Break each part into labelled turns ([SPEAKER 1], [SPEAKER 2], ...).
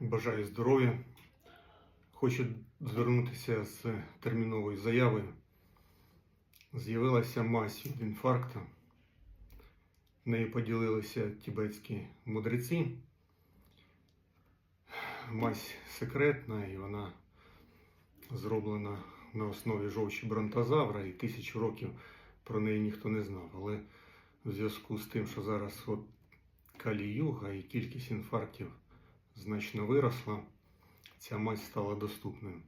[SPEAKER 1] Бажаю здоров'я. Хочу звернутися з терміновою заявою. З'явилася мазь від інфаркту. Нею поділилися тібетські мудреці. Мазь секретна і вона зроблена на основі жовчі бронтозавра, і тисячу років про неї ніхто не знав. Але в зв'язку з тим, що зараз от калі-юга і кількість інфарктів значно виросла, ця мазь стала доступною.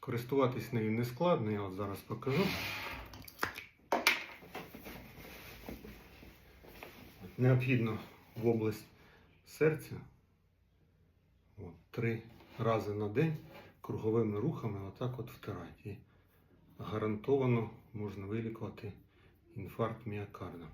[SPEAKER 1] Користуватись нею не складно, я от зараз покажу. Необхідно в область серця от, три рази на день круговими рухами отак от втирати. І гарантовано можна вилікувати інфаркт міокарда.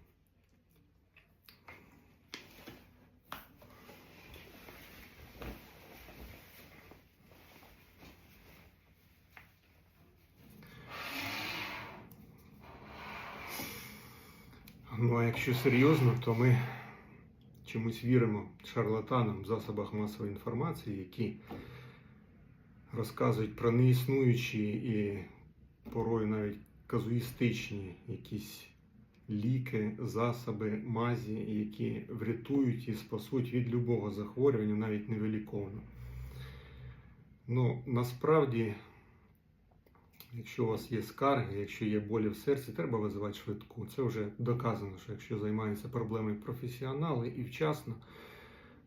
[SPEAKER 1] Ну а якщо серйозно, то ми чомусь віримо шарлатанам в засобах масової інформації, які розказують про неіснуючі і порою навіть казуїстичні якісь ліки, засоби, мазі, які врятують і спасуть від любого захворювання, навіть невиліковно. Ну, насправді, якщо у вас є скарги, якщо є болі в серці, треба визивати швидку. Це вже доказано, що якщо займаються проблемою професіонали і вчасно,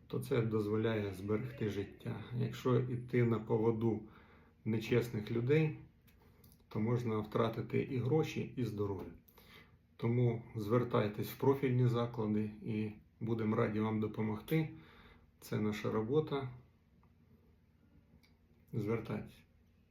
[SPEAKER 1] то це дозволяє зберегти життя. Якщо йти на поводу нечесних людей, то можна втратити і гроші, і здоров'я. Тому звертайтесь в профільні заклади і будемо раді вам допомогти. Це наша робота. Звертайтесь.